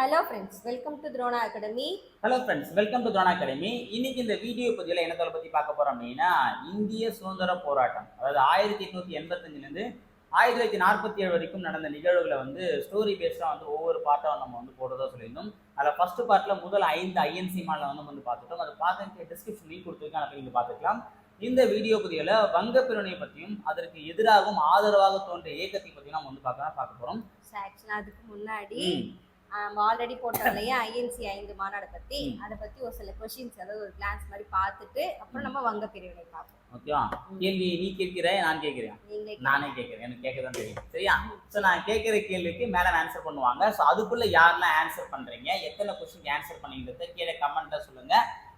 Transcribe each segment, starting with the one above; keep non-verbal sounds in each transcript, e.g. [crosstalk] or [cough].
Hello friends welcome to Drona academy hello friends welcome to Drona academy இன்னைக்கு இந்த video பதிவில் என்ன தொலை பற்றி பார்க்க போறோம் அப்படின்னா இந்திய சுதந்திர போராட்டம். அதாவது ஆயிரத்தி எட்நூத்தி எண்பத்தஞ்சிலேருந்து ஆயிரத்தி தொள்ளாயிரத்தி நாற்பத்தி ஏழு வரைக்கும் நடந்த நிகழ்வுகளை வந்து ஸ்டோரி பேஸ்டாக வந்து ஒவ்வொரு பார்ட்டாக நம்ம வந்து போடுறதா சொல்லியிருந்தோம். அதில் ஃபர்ஸ்ட் பார்ட்டில் முதல் ஐந்து ஐஎன்சி மாடலை வந்து வந்து பார்த்துட்டோம். அதை பார்த்து டிஸ்கிரிப்ஷன் லிங்க் கொடுத்துருக்கேன். அதை நீங்கள் பார்த்துக்கலாம். இந்த வீடியோ பதிவில் வங்க பிரிவினை பற்றியும் அதற்கு எதிராகவும் ஆதரவாக தோன்றிய இயக்கத்தை பற்றியும் நம்ம வந்து பார்க்க பார்க்க போகிறோம் அதுக்கு முன்னாடி ஆல்ரெடி போட்டோம் இல்லையா? [laughs] ஐஎன்சி ஐந்து மாநாடு பத்தி. ம். அதை பத்தி ஒரு சில கொஷின்ஸ் அதாவது ஒரு கிளான்ஸ் மாதிரி பார்த்துட்டு அப்புறம் நம்ம வங்க பிரிவினை பார்ப்போம். ஓகேவா? கேள்வி நீ கேட்கிற நான் கேட்கிறேன். நானே கேட்குறேன். எனக்கு கேட்க தான் தெரியும். சரியா? ஸோ நான் கேட்குற கேள்விக்கு மேலே ஆன்சர் பண்ணுவாங்க. ஸோ அதுக்குள்ள யாரெல்லாம் ஆன்சர் பண்றீங்க? எத்தனை கொஸ்டின் ஆன்சர் பண்ணீங்கிறத கீழே கமெண்ட்ல சொல்லுங்க.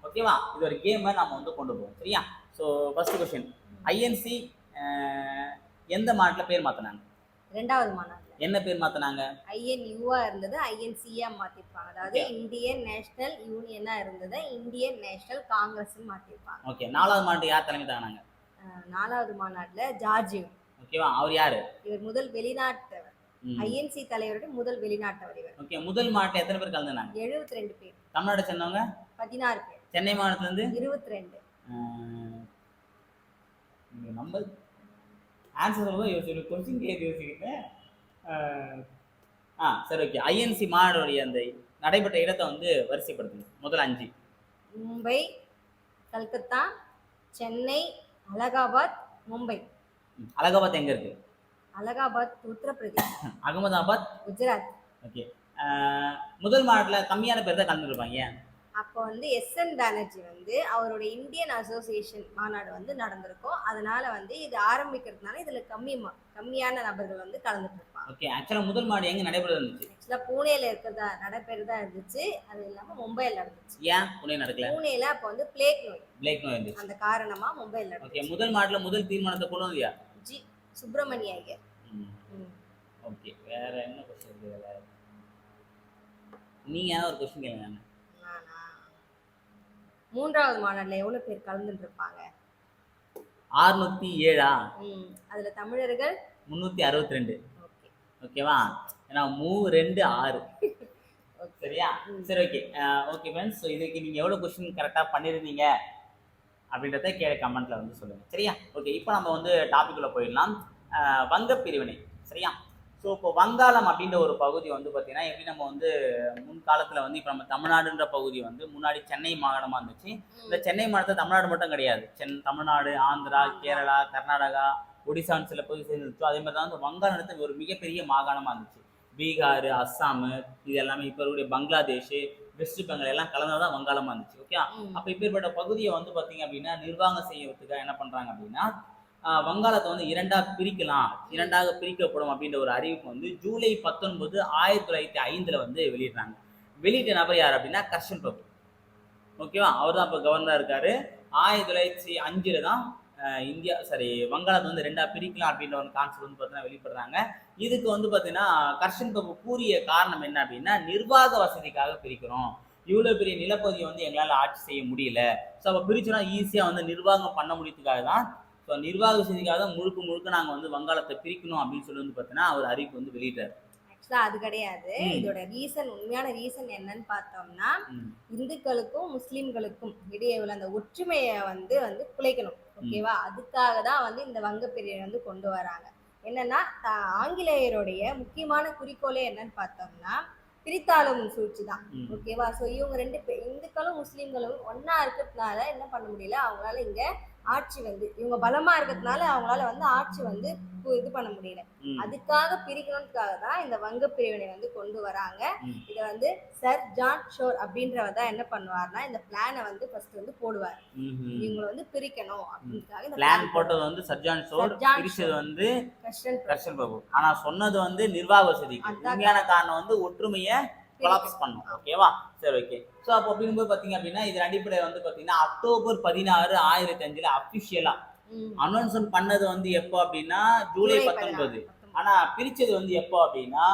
ஓகேவா? இது ஒரு கேமை நம்ம வந்து கொண்டு போவோம். சரியா? ஸோ ஃபர்ஸ்ட் கொஸ்டின் ஐஎன்சி எந்த மாட்டில் பேர் மாற்றினாங்க ரெண்டாவது மாநாடுல என்ன பேர் மாற்றினாங்க ஐஎன் யூவா இருந்தது ஐஎன்சியா மாத்திருப்பாங்க அதாவது. இந்தியன் நேஷனல் யூனியனா இருந்தது இந்தியன் நேஷனல் காங்கிரஸ் மாத்திருப்பாங்க ஓகே நாலாவது மாட்டு யார் தலைமை தாங்கினாங்க அஹ் நாலாவது மாநாடுல ஜார்ஜிவ் ஓகேவா அவர் யாரு? இவர் முதல் வெளிநாட்டவர். ஐஎன்சி தலைவருடைய முதல் வெளிநாட்டவர் இவர். ஓகே முதல் மாட்டில் எத்தனை பேர் கலந்துனாங்க? எழுபத்தி ரெண்டு பேர். தமிழ்நாடு சேர்ந்தவங்க? பதினாறு பேர். சென்னை மாவட்டத்துலேருந்து? இருபத்தி ரெண்டு நம்ம ஆன்சர் சொல்லும்போது யோசிச்சு கொஸ்டின் கேட்டு யோசிக்கிறேன். ஆ சரி ஓகே ஐஎன்சி மாநாடுடைய அந்த நடைபெற்ற இடத்தை வந்து வரிசைப்படுத்துங்க. முதல் அஞ்சு. மும்பை கல்கத்தா சென்னை அலகாபாத் மும்பை. அலகாபாத் எங்கே இருக்கு? அலகாபாத் உத்தரப்பிரதேஷ். அகமதாபாத்? குஜராத். ஓகே. முதல் மாநாட்டில் கம்மியான பேர் தான் கலந்துருப்பாங்க ஏன்? அப்போ வந்து எஸ் என் பானர்ஜி வந்து அவருடைய இந்தியன் அசோசியேஷன் மாநாடு வந்து நடந்திருக்கும். அதனால வந்து இது ஆரம்பிக்கிறதுனால இதுல கம்மி கம்மியான நபர்கள் வந்து கலந்துட்டு இருப்பாங்க ஓகே முதல் மாநாடு எங்கே நடைபெற இருந்துச்சு? ஆக்சுவலா பூனேல இருக்கிறதா நடைபெறதா இருந்துச்சு. அது இல்லாம மும்பைல நடந்துச்சு. ஏன் புனே நடக்கல? பூனேல அப்போ வந்து பிளேக் நோய். பிளேக் நோய் இருந்துச்சு. அந்த காரணமா மும்பைல ஓகே முதல் மாநாட்டில் முதல் தீர்மானத்தை கொண்டு வந்து யார் ஜி சுப்பிரமணிய ஐயர். ஓகே வேற என்ன கொஸ்டின் இருக்கு நீங்க ஏதாவது ஒரு கொஸ்டின் கேளுங்க? மூன்றாவது மாநாடுல எவ்வளவு பேர் கலந்துட்டு இருப்பாங்க ஆறுநூத்தி ஏழா? ம், அதுல தமிழர்கள்? முந்நூற்றி அறுபத்தி ரெண்டு. ஓகே. ஓகேவா? ஏன்னா மூ ரெண்டு ஆறு. சரியா. சரி ஓகே. ஓகே ஃப்ரெண்ட்ஸ் ஸோ இதுக்கு நீங்கள் எவ்வளோ கொஸ்டின் கரெக்டாக பண்ணியிருந்தீங்க அப்படின்றத கீழே கமெண்ட்டில் வந்து சொல்லுங்கள் சரியா? ஓகே இப்போ நம்ம வந்து டாபிக்குள்ளே போயிடலாம். வங்க பிரிவினை. சரியா? ஸோ இப்போ வங்காளம் அப்படின்ற ஒரு பகுதி வந்து பார்த்தீங்கன்னா எப்படி நம்ம வந்து முன்காலத்தில் வந்து இப்போ நம்ம தமிழ்நாடுன்ற பகுதி வந்து முன்னாடி சென்னை மாகாணமாக இருந்துச்சு. இந்த சென்னை மாநிலத்தில் தமிழ்நாடு மட்டும் கிடையாது. சென் தமிழ்நாடு ஆந்திரா கேரளா கர்நாடகா ஒடிசான்னு சில பகுதி சேர்ந்துருச்சோ. அதே மாதிரி தான் வந்து வங்காளத்தில் ஒரு மிகப்பெரிய மாகாணமாக இருந்துச்சு. பீகார் அஸ்ஸாமு இது எல்லாமே இப்போ இருக்கக்கூடிய பங்களாதேஷ் வெஸ்ட் பெங்கால் எல்லாம் கலந்தது தான் வங்காளமாக இருந்துச்சு. ஓகே. அப்போ இப்பேற்பட்ட பகுதியை வந்து பார்த்தீங்க அப்படின்னா நிர்வாகம் செய்யறதுக்காக என்ன பண்ணுறாங்க அப்படின்னா வங்காளத்தை வந்து இரண்டாக பிரிக்கலாம். இரண்டாக பிரிக்கப்படும் அப்படின்ற ஒரு அறிவிப்பு வந்து ஜூலை பத்தொன்பது ஆயிரத்தி தொள்ளாயிரத்தி ஐந்தில் வந்து வெளியிடுறாங்க. வெளியிட்ட நபர் யார் அப்படின்னா கர்ஷன் பிரபு. ஓகேவா? அவர் தான் இப்போ கவர்னராக இருக்கார். ஆயிரத்தி தொள்ளாயிரத்தி அஞ்சில் தான் இந்தியா சாரி வங்காளத்தை வந்து ரெண்டாக பிரிக்கலாம் அப்படின்ற ஒரு கான்செப்ட் வந்து பார்த்தீங்கன்னா வெளிப்படுறாங்க. இதுக்கு வந்து பார்த்தீங்கன்னா கர்ஷன் பிரபு கூறிய காரணம் என்ன அப்படின்னா நிர்வாக வசதிக்காக பிரிக்கிறோம். இவ்வளோ பெரிய நிலப்பகுதியை வந்து எங்களால் ஆட்சி செய்ய முடியல. ஸோ அப்போ பிரிச்சோன்னா ஈஸியாக வந்து நிர்வாகம் பண்ண முடியறதுக்காக தான் ஸோ நிர்வாக வசதிக்காக தான் முழுக்க முழுக்க நாங்கள் வந்து வங்காளத்தை பிரிக்கணும் அப்படின்னு சொல்லி வந்து பார்த்தீங்கன்னா அவர் அறிவிப்பு வந்து வெளியிட்டார். ஆக்சுவலா அது கிடையாது. இதோட ரீசன் உண்மையான ரீசன் என்னன்னு பார்த்தோம்னா. இந்துக்களுக்கும் முஸ்லிம்களுக்கும் இடையே உள்ள அந்த ஒற்றுமையை வந்து வந்து குலைக்கணும். ஓகேவா? அதுக்காக தான் வந்து இந்த வங்க வந்து கொண்டு வராங்க. என்னன்னா ஆங்கிலேயருடைய முக்கியமான குறிக்கோளே என்னன்னு பார்த்தோம்னா பிரித்தாளும் சூழ்ச்சி தான். ஓகேவா? ஸோ இவங்க ரெண்டு பேர் இந்துக்களும் முஸ்லிம்களும் ஒண்ணா இருக்கிறதுனால என்ன பண்ண முடியல? அவங்களால இங்க ஆட்சி வந்து இவங்க பலமா இருக்கிறதுனால அவங்களால வந்து ஆட்சி வந்து இது பண்ண முடியல. அதுக்காக பிரிக்கணும்ன்றதுக்காக தான் இந்த வங்க பிரிவினை வந்து கொண்டு வராங்க. இதை வந்து சர் ஜான் ஷோர் அப்படின்றவர் தான் என்ன பண்ணுவார்னா இந்த பிளானை வந்து ஃபர்ஸ்ட் வந்து போடுவார். இவங்களை வந்து பிரிக்கணும் அப்படின்றதுக்காக இந்த பிளான் போட்டது வந்து சோர் சர்ஜான் பிரிச்சது வந்து கர்ஷன் பிரபு. ஆனா சொன்னது வந்து நிர்வாக வசதி. உண்மையான காரணம் வந்து ஒற்றுமையை கொலாப்ஸ் பண்ணும். ஓகேவா சரி ஓகே ஸோ அப்போ அப்படிங்கும்போது பார்த்தீங்க அப்படின்னா இதன் அடிப்படை வந்து பார்த்தீங்கன்னா அக்டோபர் பதினாறு ஆயிரத்தி அஞ்சுல அஃபிஷியலா ம். அனௌன்ஸ்மெண்ட் பண்ணது வந்து எப்போ அப்படின்னா ஜூலை பத்தொன்பது. பதினாறு. ஆனா பிரிச்சது வந்து எப்போ அப்படின்னா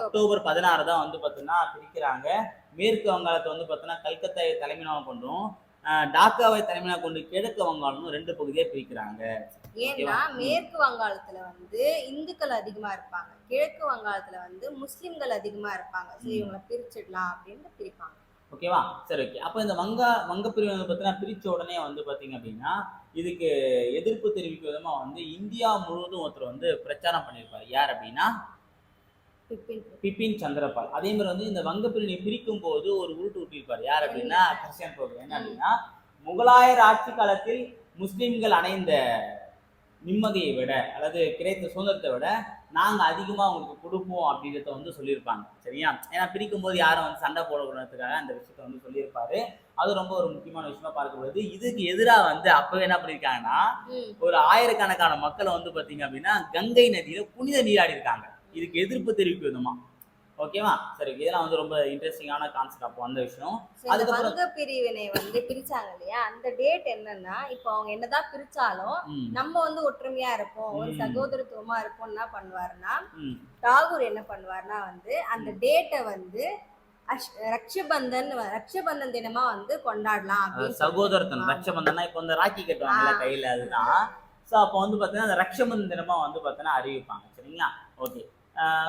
அக்டோபர். பதினாறு தான் வந்து பார்த்தீங்கன்னா பிரிக்கிறாங்க. மேற்கு வங்காளத்தை வந்து பார்த்தீங்கன்னா கல்கத்தாவை தலைமையிலாக கொண்டும். டாக்காவை தலைமையாக கொண்டு கிழக்கு வங்காளம்னு ரெண்டு பகுதியா பிரிக்கிறாங்க. ஏன்னா மேற்கு வங்காளத்துல வந்து இந்துக்கள் அதிகமா இருப்பாங்க. கிழக்கு வங்காளத்துல வந்து முஸ்லிம்கள் அதிகமா இருப்பாங்க. சோ ம். இவங்களை பிரிச்சிடலாம் அப்படின்னு பிரிப்பாங்க. ஓகேவா? சரி ஓகே. அப்போ இந்த வங்க வங்க பிரிவு பார்த்தீங்கன்னா பிரிச்ச உடனே வந்து பார்த்தீங்க அப்படின்னா இதுக்கு எதிர்ப்பு தெரிவிக்கும் விதமா வந்து இந்தியா முழுவதும் ஒருத்தர் வந்து பிரச்சாரம் பண்ணியிருப்பார். யார் அப்படின்னா பிபின் சந்திரபால். அதே மாதிரி வந்து இந்த வங்க பிரிவினை பிரிக்கும் போது ஒரு உருட்டு விட்டிருப்பார் யார் அப்படின்னா கிறிஸ்டியன் போகு என்ன அப்படின்னா முகலாயர் ஆட்சி காலத்தில் முஸ்லிம்கள் அடைந்த நிம்மதியை விட அல்லது கிடைத்த சுதந்திரத்தை விட நாங்க அதிகமா உங்களுக்கு கொடுப்போம் அப்படின்றத வந்து சொல்லியிருப்பாங்க. சரியா? ஏன்னா பிரிக்கும் போது யாரும் வந்து சண்டை போடக்கூடாதுக்காக அந்த விஷயத்த வந்து சொல்லியிருப்பாரு. அது ரொம்ப ஒரு முக்கியமான விஷயமா பார்க்கப்படுது. இதுக்கு எதிராக வந்து அப்பவே என்ன பண்ணியிருக்காங்கன்னா. ஒரு ஆயிரக்கணக்கான மக்களை வந்து பாத்தீங்க அப்படின்னா கங்கை நதியில புனித நீராடி இருக்காங்க இதுக்கு எதிர்ப்பு தெரிவிக்கும் விதமா. ஓகேவா சரி இதெல்லாம் வந்து ரொம்ப இன்ட்ரெஸ்டிங்கான கான்செப்ட் அப்போ அந்த விஷயம். அதுக்கப்புறம் பிரிவினை வந்து பிரிச்சாங்க இல்லையா? அந்த டேட் என்னன்னா இப்போ அவங்க என்னதான் பிரிச்சாலும் நம்ம வந்து ஒற்றுமையா இருப்போம் ஒரு. சகோதரத்துவமா இருப்போம் என்ன பண்ணுவாருன்னா ம், டாகூர் என்ன பண்ணுவாருன்னா வந்து அந்த டேட்டை வந்து ரக்ஷபந்தன் ரக்ஷபந்தன் தினமா வந்து கொண்டாடலாம் சகோதரத்தன் சொல்லிட்டு ரக்ஷபந்தனா இப்போ வந்து ராக்கி கட்டுவாங்கல்ல. கையில அதுதான். ஸோ அப்போ வந்து பார்த்தீங்கன்னா அந்த ரக்ஷபந்தன் தினமா வந்து பார்த்தீங்கன்னா அறிவிப்பாங்க. சரிங்களா? ஓகே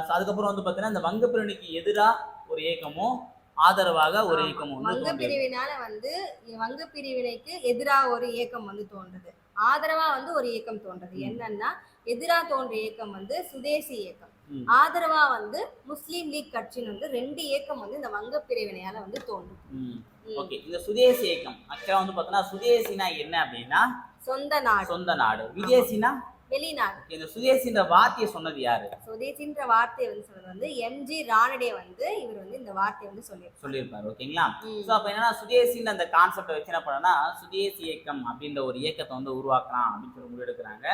அதுக்கப்புறம் வந்து பார்த்தீங்கன்னா இந்த வங்க பிரிவினைக்கு எதிராக ஒரு இயக்கமும் ஆதரவாக ஒரு வந்து வங்க. பிரிவினால வந்து வங்க பிரிவினைக்கு எதிரா ஒரு இயக்கம் வந்து தோன்றுது. ஆதரவா வந்து ஒரு இயக்கம் தோன்றுது. என்னன்னா எதிரா தோன்றிய இயக்கம் வந்து சுதேசி இயக்கம். ஆதரவா வந்து முஸ்லீம் லீக் கட்சின்னு வந்து ரெண்டு இயக்கம் வந்து இந்த வங்க பிரிவினையால வந்து தோன்றுது. ம். ம். ஓகே. இந்த சுதேசி இயக்கம். ஆக்சுவலாக வந்து பார்த்தீங்கன்னா சுதேசினா என்ன அப்படின்னா சொந்த நாடு. சொந்த நாடு. விதேசினா வெளிநாடு. இந்த சுதேசின்ற வார்த்தையை சொன்னது யாரு? சுதேசின்ற வார்த்தையை வந்து சொன்னது வந்து எம்ஜி ராணடே வந்து இவர் வந்து இந்த வார்த்தையை வந்து சொல்லியிருப்பார் சொல்லியிருப்பாரு ஓகேங்களா. ஸோ அப்போ என்னன்னா சுதேசின்னு அந்த கான்செப்டை வச்சு என்ன பண்ணனா சுதேசி இயக்கம் அப்படின்ற ஒரு இயக்கத்தை வந்து உருவாக்கலாம் அப்படின்னு சொல்லி முடிவெடுக்கிறாங்க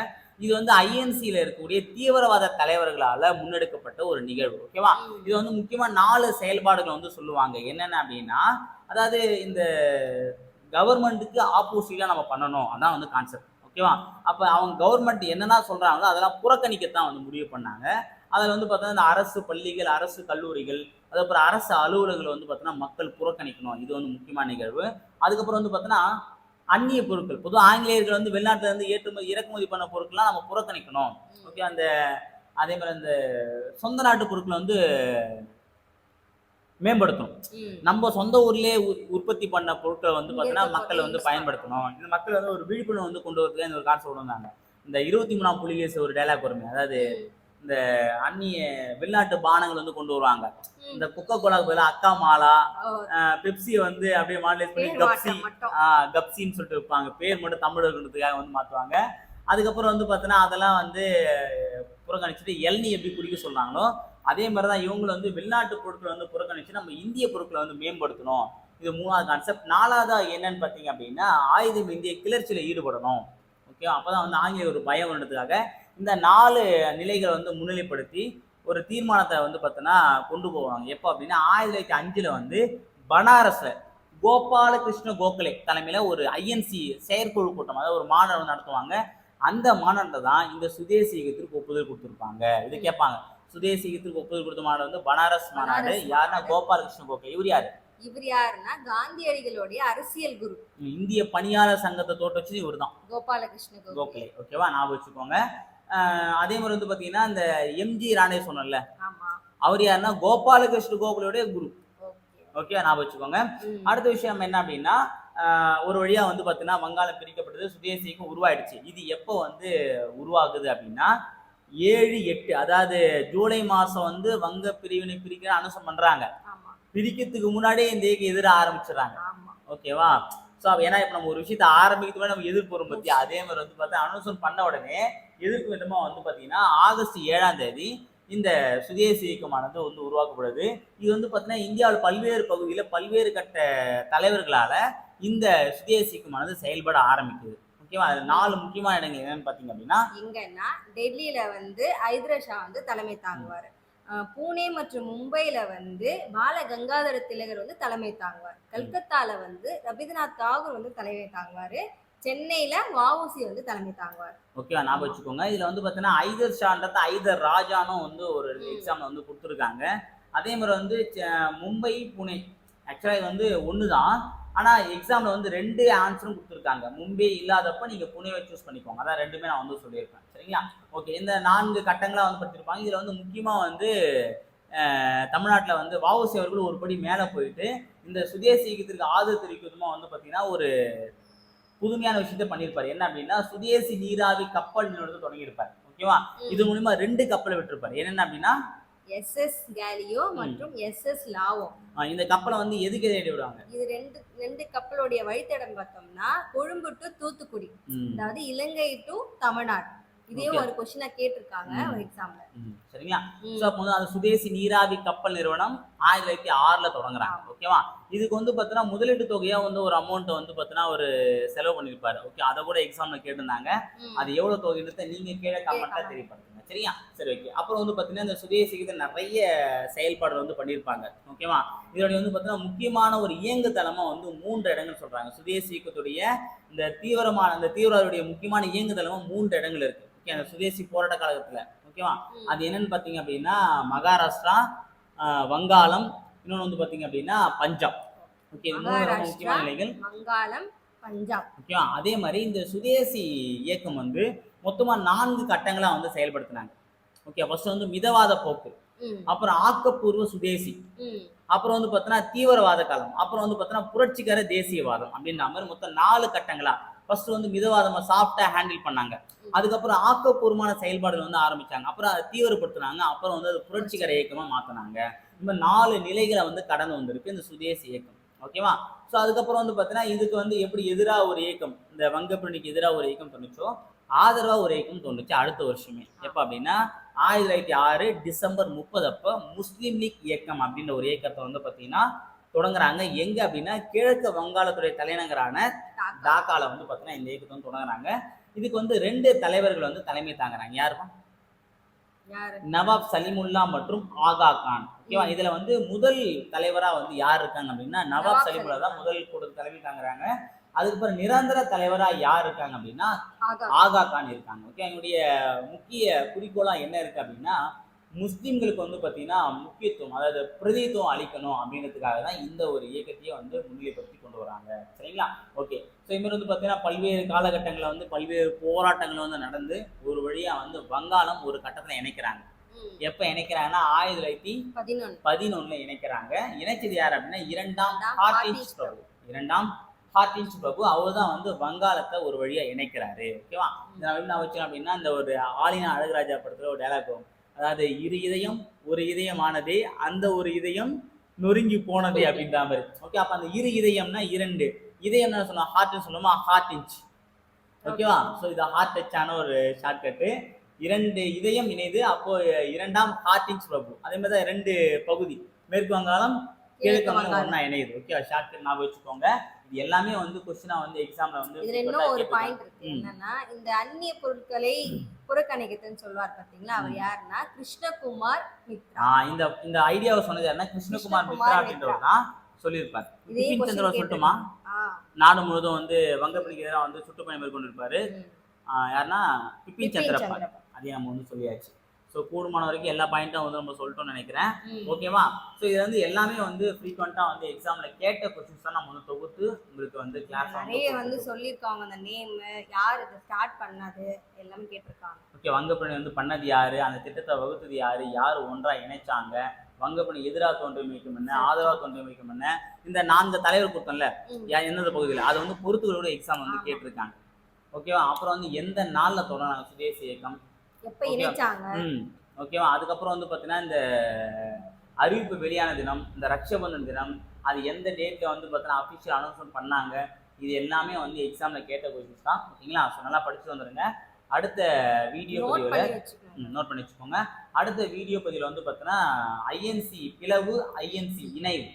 இது வந்து ஐஎன்சியில் இருக்கக்கூடிய தீவிரவாத தலைவர்களால முன்னெடுக்கப்பட்ட ஒரு நிகழ்வு ஓகேவா. இது வந்து முக்கியமா நாலு செயல்பாடுகள் வந்து சொல்லுவாங்க. என்னென்ன அப்படின்னா அதாவது இந்த கவர்மெண்ட்டுக்கு ஆப்போசிட்டா நம்ம பண்ணணும். அதான் வந்து கான்செப்ட் ஓகேவா? அப்போ அவங்க கவர்மெண்ட் என்னென்ன சொல்கிறாங்களோ அதெல்லாம் புறக்கணிக்கத்தான் வந்து முடிவு பண்ணாங்க. அதில் வந்து பார்த்தோன்னா இந்த அரசு பள்ளிகள் அரசு கல்லூரிகள் அதுக்கப்புறம் அரசு அலுவலர்களை வந்து பார்த்தோன்னா மக்கள் புறக்கணிக்கணும். இது வந்து முக்கியமான நிகழ்வு. அதுக்கப்புறம் வந்து பார்த்தோன்னா அந்நிய பொருட்கள் பொதுவாக ஆங்கிலேயர்கள் வந்து வெளிநாட்டில் இருந்து ஏற்றுமதி இறக்குமதி பண்ண பொருட்கள்லாம் நம்ம புறக்கணிக்கணும். ஓகே அந்த அதே மாதிரி அந்த சொந்த நாட்டு பொருட்களை வந்து மேம்படுத்தணும். நம்ம சொந்த ஊர்லயே உற்பத்தி பண்ண பொருட்களை வந்து பார்த்தீங்கன்னா மக்கள் வந்து பயன்படுத்தணும். இந்த மக்கள் வந்து ஒரு விழிப்புணர்வு வந்து கொண்டு வரதுக்கு இந்த ஒரு கான்செப்ட் கொண்டு வந்தாங்க. இந்த இருபத்தி மூணாம் புலிகேசி ஒரு டைலாக் வருமே அதாவது இந்த அந்நிய வெளிநாட்டு பானங்கள் வந்து கொண்டு வருவாங்க. இந்த கொக்கோ கோலாக்கு பதிலாக அக்கா மாலா பெப்சியை வந்து அப்படியே மாடலைஸ் பண்ணி கப்சி கப்சின்னு சொல்லிட்டு வைப்பாங்க. பேர் மட்டும் தமிழ் இருக்கிறதுக்காக வந்து மாற்றுவாங்க அதுக்கப்புறம் வந்து பார்த்தீங்கன்னா அதெல்லாம் வந்து புறக்கணிச்சுட்டு இளநீ எப்படி குடிக்க சொல்றாங்களோ அதே மாதிரி தான் இவங்களை வந்து வெளிநாட்டு பொருட்களை வந்து புறக்கணித்து நம்ம இந்திய பொருட்களை வந்து மேம்படுத்தணும். இது மூணாவது கான்செப்ட் நாலாவதா என்னன்னு பார்த்தீங்க அப்படின்னா ஆயுதம் இந்திய கிளர்ச்சியில் ஈடுபடணும். ஓகே அப்பதான் வந்து ஆங்கிலேய ஒரு பயம் வருன்றதுக்காக இந்த நாலு நிலைகளை வந்து முன்னிலைப்படுத்தி ஒரு தீர்மானத்தை வந்து பார்த்தோன்னா கொண்டு போவாங்க. எப்போ அப்படின்னா ஆயிரத்தி தொள்ளாயிரத்தி அஞ்சில் வந்து பனாரஸை கோபாலகிருஷ்ண கோகலே தலைமையில் ஒரு ஐஎன்சி செயற்குழு கூட்டம் அதாவது ஒரு மாநாடு நடத்துவாங்க. அந்த மாநாட்டில் தான் இந்த சுதேசி இயக்கத்திற்கு ஒப்புதல் கொடுத்துருப்பாங்க. இது கேட்பாங்க. சுதேசி இயக்கத்திற்கு ஒப்புதல் கொடுத்த மாநாடு வந்து பனாரஸ் மாநாடு. யாருன்னா. கோபாலகிருஷ்ண கோகலே இவர் யாரு? இவர் யாருன்னா காந்தியடிகளுடைய அரசியல் குரு. இந்திய பணியாளர் சங்கத்தை தோட்ட வச்சு இவர் தான் கோபாலகிருஷ்ண கோகலே ஓகேவா? ஞாபகம் வச்சுக்கோங்க. அதே மாதிரி வந்து பார்த்தீங்கன்னா இந்த எம்ஜி ராணே சொன்னல அவர் யாருன்னா கோபாலகிருஷ்ண கோகலேயோட குரு. ஓகே. ஞாபகம் வச்சுக்கோங்க. அடுத்த விஷயம் என்ன அப்படின்னா ஒரு வழியா வந்து பார்த்தீங்கன்னா வங்காளம் பிரிக்கப்பட்டது சுதேசிக்கும் உருவாயிடுச்சு. இது எப்போ வந்து உருவாகுது அப்படின்னா ஏழு எட்டு அதாவது ஜூலை மாசம் வந்து வங்க பிரிவினை பிரிக்கிற அனுசம் பண்றாங்க. பிரிக்கிறதுக்கு முன்னாடியே இந்த இயக்கம் எதிர ஆரம்பிச்சிடுறாங்க. ஓகேவா ஸோ ஏன்னா இப்போ நம்ம ஒரு விஷயத்தை ஆரம்பிக்கிறது முன்னாடி நம்ம எதிர்ப்பு பத்தி அதே மாதிரி வந்து பார்த்தா அனௌன்ஸ்மெண்ட் பண்ண உடனே எதிர்ப்பு விதமா வந்து பார்த்தீங்கன்னா ஆகஸ்ட் ஏழாம் தேதி இந்த சுதேசி இயக்கமானது வந்து உருவாக்கப்படுது. இது வந்து பார்த்தீங்கன்னா இந்தியாவில் பல்வேறு பகுதியில் பல்வேறு கட்ட தலைவர்களால இந்த சுதேசி இயக்கமானது செயல்பட ஆரம்பிக்குது. ஓகேவா அது நாலு முக்கியமான இடங்கள் என்னன்னு பார்த்தீங்க அப்படின்னா எங்கன்னா டெல்லியில வந்து ஹைதரா ஷா வந்து தலைமை தாங்குவார். பூனே மற்றும் மும்பைல வந்து பால கங்காதர திலகர் வந்து தலைமை தாங்குவார். கல்கத்தால வந்து ரவீந்திரநாத் தாகூர் வந்து தலைமை தாங்குவாரு. சென்னையில வஉசி வந்து தலைமை தாங்குவார். ஓகேவா ஞாபகம் வச்சுக்கோங்க. இதுல வந்து பார்த்தீங்கன்னா ஐதர் ஷான்றது ஐதர் ராஜானும் வந்து ஒரு. எக்ஸாம்ல வந்து கொடுத்துருக்காங்க. அதே மாதிரி வந்து மும்பை புனே. ஆக்சுவலாக இது வந்து ஒன்று தான் ஆனா எக்ஸாம்ல வந்து ரெண்டு ஆன்சரும் கொடுத்துருக்காங்க. மும்பே இல்லாதப்ப நீங்க புனேவை சூஸ் பண்ணிக்கோங்க. அதான் ரெண்டுமே நான் வந்து சொல்லியிருப்பேன். சரிங்களா? ஓகே இந்த நான்கு கட்டங்களா வந்து படிச்சிருப்பாங்க. இதுல வந்து முக்கியமா வந்து தமிழ்நாட்டுல வந்து வஉசி அவர்கள் ஒரு படி மேல போயிட்டு இந்த சுதேசி இயக்கத்திற்கு ஆதரவு தெரிவிக்கும் விதமா வந்து பாத்தீங்கன்னா ஒரு புதுமையான விஷயத்த பண்ணியிருப்பாரு. என்ன அப்படின்னா சுதேசி நீராவி கப்பல் நிறுவனத்தை தொடங்கியிருப்பாரு. ஓகேவா இது மூலியமா ரெண்டு கப்பலை விட்டுருப்பாரு. என்னென்ன அப்படின்னா எஸ் எஸ் கேலியோ மற்றும் எஸ் எஸ் லாவோ இந்த கப்பலை வந்து எதுக்கு தேடி விடுவாங்க? இது ரெண்டு ரெண்டு கப்பலுடைய வழித்தடம் பார்த்தோம்னா கொழும்பு டு தூத்துக்குடி. அதாவது இலங்கை டு தமிழ்நாடு. Okay. ஒரு கொஸ்டினா கேட்டிருக்காங்க. ஒரு எக்ஸாம்ல சரிங்களா? ஸோ அப்போ அந்த சுதேசி நீராவி கப்பல் நிறுவனம் ஆயிரத்தி தொள்ளாயிரத்தி ஆறுல தொடங்குறாங்க. ஓகேவா? இதுக்கு வந்து பார்த்தீங்கன்னா முதலீட்டு தொகையா வந்து ஒரு அமௌண்ட் வந்து பார்த்தீங்கன்னா ஒரு செலவு பண்ணியிருப்பாரு. ஓகே அதை கூட எக்ஸாம்ல கேட்டிருந்தாங்க. அது எவ்வளவு தொகைன்றத நீங்க கீழே comment. தெரியப்படுத்துங்க. சரியா சரி ஓகே அப்புறம் வந்து பார்த்தீங்கன்னா இந்த சுதேசிக்கு நிறைய செயல்பாடுகள் வந்து பண்ணியிருப்பாங்க. ஓகேவா இதோடைய வந்து பார்த்தீங்கன்னா முக்கியமான ஒரு இயங்கு தளமா வந்து மூன்று இடங்கள் சொல்றாங்க. சுதேசி இயக்கத்துடைய இந்த தீவிரமான இந்த தீவிரவாதியுடைய முக்கியமான இயங்கு தளமா மூன்று இடங்கள் இருக்கு. ஓகே அந்த சுதேசி போராட்ட காலகட்டத்துல. ஓகேவா. அது என்னன்னு பார்த்தீங்க அப்படின்னா மகாராஷ்டிரா வங்காளம் இன்னொன்று வந்து பார்த்தீங்க அப்படின்னா பஞ்சாப். ஓகே. முக்கியமான நிலைகள். வங்காளம் பஞ்சாப். ஓகேவா அதே மாதிரி இந்த சுதேசி இயக்கம் வந்து மொத்தமா நான்கு கட்டங்களா வந்து செயல்படுத்தினாங்க. ஓகே ஃபர்ஸ்ட் வந்து மிதவாத போக்கு அப்புறம் ஆக்கப்பூர்வ சுதேசி அப்புறம் வந்து பார்த்தீங்கன்னா தீவிரவாத காலம் அப்புறம் வந்து பார்த்தீங்கன்னா புரட்சிகர தேசியவாதம் அப்படின்ற மாதிரி மொத்தம் நாலு கட்டங்களா ஃபர்ஸ்ட் வந்து மிதவாதமா சாஃப்டா ஹேண்டில் பண்ணாங்க. அதுக்கப்புறம் ஆக்கப்பூர்வமான செயல்பாடுகள் வந்து ஆரம்பிச்சாங்க. அப்புறம் அதை தீவிரப்படுத்தினாங்க. அப்புறம் வந்து அது புரட்சிகர இயக்கமா மாத்தினாங்க. இந்த நாலு நிலைகளை வந்து கடந்து வந்திருக்கு இந்த சுதேசி இயக்கம். ஓகேவா ஸோ அதுக்கப்புறம் வந்து பார்த்தீங்கன்னா இதுக்கு வந்து எப்படி எதிராக ஒரு இயக்கம் இந்த வங்கப்பிரணிக்கு எதிராக ஒரு இயக்கம் தோணுச்சோ ஆதரவா ஒரு இயக்கம் தோணுச்சு அடுத்த வருஷமே. எப்போ அப்படின்னா ஆயிரத்தி தொள்ளாயிரத்தி ஆறு டிசம்பர் முப்பது அப்போ முஸ்லீம் லீக் இயக்கம் அப்படின்ற ஒரு இயக்கத்தை வந்து பார்த்தீங்கன்னா தொடங்குறாங்க. எங்க அப்படின்னா கிழக்கு வங்காளத்துடைய தலைநகரான டாக்கா. டாக்கால வந்து பார்த்தீங்கன்னா இந்த இயக்கத்தை வந்து தொடங்குறாங்க. இதுக்கு வந்து ரெண்டு தலைவர்கள் வந்து தலைமை தாங்குறாங்க. யாருப்பா யாரு? நவாப் சலிமுல்லா மற்றும் ஆகா கான். ஓகேவா? இதுல வந்து முதல் தலைவரா வந்து யார் இருக்காங்க அப்படின்னா நவாப் நவாப் சலிமுல்லா தான் முதல் கூட தலைமை தாங்குறாங்க. அதுக்கப்புறம் நிரந்தர தலைவரா யார் இருக்காங்க அப்படின்னா ஆகா. கான் இருக்காங்க. ஓகே என்னுடைய முக்கிய குறிக்கோளா என்ன இருக்கு அப்படின்னா முஸ்லிம்களுக்கு வந்து பார்த்தீங்கன்னா முக்கியத்துவம் அதாவது பிரதித்துவம் அளிக்கணும் அப்படின்றதுக்காக தான் இந்த ஒரு இயக்கத்தையே வந்து முன்னிலைப்படுத்தி கொண்டு வராங்க. சரிங்களா? ஓகே ஸோ இது மாதிரி வந்து பார்த்தீங்கன்னா பல்வேறு காலகட்டங்களில் வந்து பல்வேறு போராட்டங்கள் வந்து நடந்து ஒரு வழியா வந்து வங்காளம் ஒரு கட்டத்தில் இணைக்கிறாங்க. எப்போ இணைக்கிறாங்கன்னா ஆயிரத்தி தொள்ளாயிரத்தி பதினொன்னு. பதினொன்னுல இணைக்கிறாங்க. இணைச்சது யார் அப்படின்னா இரண்டாம் பிரபு இரண்டாம் ஹார்டின்ஸ் பிரபு அவர் தான் வந்து வங்காளத்தை ஒரு வழியா இணைக்கிறாரு. ஓகேவா நான் நான் வச்சேன் அப்படின்னா இந்த ஒரு ஆலினா அழகுராஜா படத்துல ஒரு டைலாக் வரும். அதாவது இரு இதயம் ஒரு இதயமானதே அந்த ஒரு இதயம் நொறுங்கி போனதே அப்படின்ற மாதிரி. ஓகே அப்ப அந்த இரு இதயம்னா இரண்டு. இதயம் என்ன சொல்லலாம் ஹார்ட்னு சொல்லுமா ஹார்ட் இன்ச் ஓகேவா ஸோ இது ஹார்ட் டச்சான ஒரு ஷார்ட்கட்டு இரண்டு இதயம் இணைது அப்போ இரண்டாம் ஹார்ட் இன்ச் பிரபு அதே மாதிரி தான் ரெண்டு பகுதி. மேற்கு வங்காளம் கிழக்கு வங்காளம். ஒன்றா இணையுது. ஓகே ஷார்ட்கட் ஞாபகம் வச்சுக்கோங்க. இது எல்லாமே வந்து கொஸ்டினா வந்து எக்ஸாம்ல வந்து இதுல இன்னும் ஒரு. பாயிண்ட் இருக்கு. என்னன்னா இந்த அந்நிய பொருட்களை புறக்கணிக்கத்துன்னு சொல்லுவார் பாத்தீங்களா? அவர் யாருன்னா கிருஷ்ணகுமார் மித்ரா. இந்த இந்த ஐடியாவை சொன்னது யாருன்னா கிருஷ்ணகுமார் மித்ரா அப்படின்றவர் தான் சொல்லியிருப்பார். பிபின் சந்திரா சொல்லட்டுமா நாடு முழுவதும் வந்து வங்கப்பணிக்கு எதிராக வந்து சுற்றுப்பயணம் மேற்கொண்டிருப்பாரு. யாருன்னா பிபின் பிபின் சந்திரபால். சந்திரபால். அதே நம்ம வந்து சொல்லியாச்சு. ஸோ கூடுமான வரைக்கும் எல்லா பாயிண்ட்டும் வந்து நம்ம சொல்லிட்டோம்னு நினைக்கிறேன். ஓகேவா ஸோ இது வந்து எல்லாமே வந்து ஃப்ரீக்வெண்ட்டாக வந்து எக்ஸாம்ல கேட்ட கொஸ்டின்ஸ் தான் நம்ம வந்து தொகுத்து உங்களுக்கு வந்து கிளாஸ் நிறைய வந்து சொல்லியிருக்காங்க அந்த நேம் யார் இதை ஸ்டார்ட் பண்ணது எல்லாமே கேட்டிருக்காங்க. ஓகே வங்கப்பணி வந்து பண்ணது யாரு? அந்த திட்டத்தை வகுத்தது யாரு? யார் ஒன்றா இணைச்சாங்க? வங்கப்பணி எதிராக தோன்றி வைக்கும் என்ன? ஆதரவாக தோன்றி வைக்கும் என்ன? இந்த நான்கு தலைவர். யா- எந்தெந்த பகுதியில்? அதை வந்து பொறுத்துகளோட எக்ஸாம் வந்து. கேட்டிருக்காங்க. ஓகேவா அப்புறம் வந்து எந்த நாளில் தொடங்கினாங்க சுதேசி இயக்கம். எப்ப. இணைச்சாங்க? ஓகேவா அதுக்கப்புறம் வந்து பார்த்தீங்கன்னா இந்த அறிவிப்பு வெளியான தினம் இந்த ரக்ஷபந்தன் தினம் அது எந்த டேட்டில் வந்து பார்த்தீங்கன்னா அஃபிஷியல் அனௌன்ஸ்மெண்ட் பண்ணாங்க இது எல்லாமே வந்து எக்ஸாமில் கேட்ட கொஸ்டின்ஸ் தான். ஓகேங்களா ஸோ நல்லா படிச்சு வந்துருங்க. அடுத்த வீடியோ பதிவில் நோட் பண்ணி வச்சுக்கோங்க. அடுத்த வீடியோ பதிவில் வந்து பார்த்தீங்கன்னா ஐஎன்சி பிளவு ஐஎன்சி இணைவு.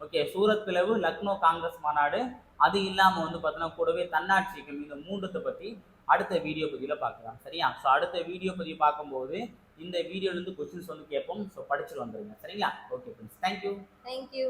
ஓகே சூரத் பிளவு லக்னோ காங்கிரஸ் மாநாடு அது இல்லாமல் வந்து பார்த்தோன்னா கூடவே தன்னாட்சி இயக்கம் இந்த மூன்றத்தை பற்றி அடுத்த வீடியோ பதிவில் பார்க்கலாம். சரியா? ஸோ அடுத்த வீடியோ பதிவு பார்க்கும்போது இந்த வீடியோலேருந்து கொஸ்டின்ஸ் வந்து கேட்போம். ஸோ படிச்சுட்டு வந்துடுங்க சரிங்களா? Okay friends thank you thank you